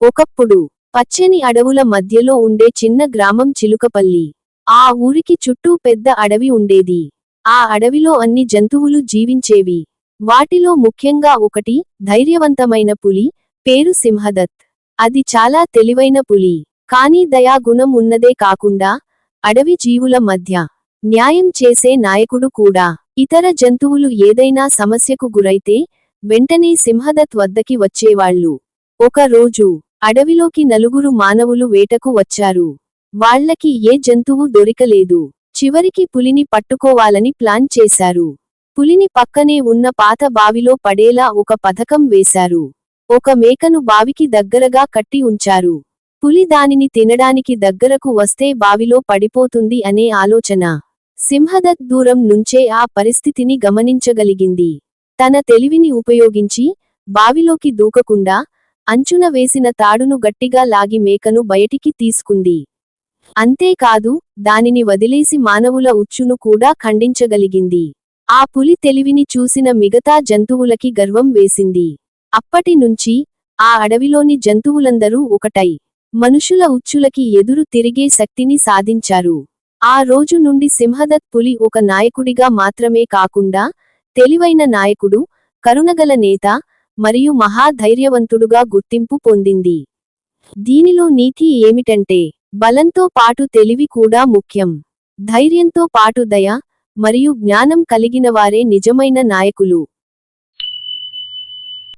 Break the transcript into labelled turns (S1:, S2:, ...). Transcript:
S1: ఒకప్పుడు పచ్చని అడవుల మధ్యలో ఉండే చిన్న గ్రామం చిలుకపల్లి. ఆ ఊరికి చుట్టూ పెద్ద అడవి ఉండేది. ఆ అడవిలో అన్ని జంతువులు జీవించేవి. వాటిలో ముఖ్యంగా ఒకటి ధైర్యవంతమైన పులి పేరు సింహదత్. అది చాలా తెలివైన పులి. కానీ దయాగుణం ఉన్నదే కాకుండా అడవి జీవుల మధ్య న్యాయం చేసే నాయకుడు కూడా. ఇతర జంతువులు ఏదైనా సమస్యకు గురైతే వెంటనే సింహదత్ వద్దకి వచ్చేవాళ్ళు. ఒక రోజు అడవిలోకి నలుగురు మానవులు వేటకు వచ్చారు. వాళ్ళకి ఏ జంతువు దొరికలేదు. చివరికి పులిని పట్టుకోవాలని ప్లాన్ చేశారు. పులిని పక్కనే ఉన్న పాత బావిలో పడేలా ఒక పథకం వేశారు. ఒక మేకను బావికి దగ్గరగా కట్టి ఉంచారు. పులి దానిని తినడానికి దగ్గరకు వస్తే బావిలో పడిపోతుంది అనే ఆలోచన. సింహదత్ దూరం నుంచే ఆ పరిస్థితిని గమనించగలిగింది. తన తెలివిని ఉపయోగించి బావిలోకి దూకకుండా అంచున వేసిన తాడును గట్టిగా లాగి మేకను బయటికి తీసుకుంది. అంతేకాదు దానిని వదిలేసి మానవుల ఉచ్చును కూడా ఖండించగలిగింది. ఆ పులి తెలివిని చూసిన మిగతా జంతువులకి గర్వం వేసింది. అప్పటి నుంచి ఆ అడవిలోని జంతువులందరూ ఒకటై మనుషుల ఉచ్చులకి ఎదురు తిరిగే శక్తిని సాధించారు. ఆ రోజు నుండి సింహదత్ పులి ఒక నాయకుడిగా మాత్రమే కాకుండా తెలివైన నాయకుడు కరుణగల నేత మరియు మహాధైర్యవంతుడుగా గుర్తింపు పొందింది. దీనిలో నీతి ఏమిటంటే బలంతో పాటు తెలివి కూడా ముఖ్యం. ధైర్యంతో పాటు దయ మరియు జ్ఞానం కలిగినవారే నిజమైన నాయకులు.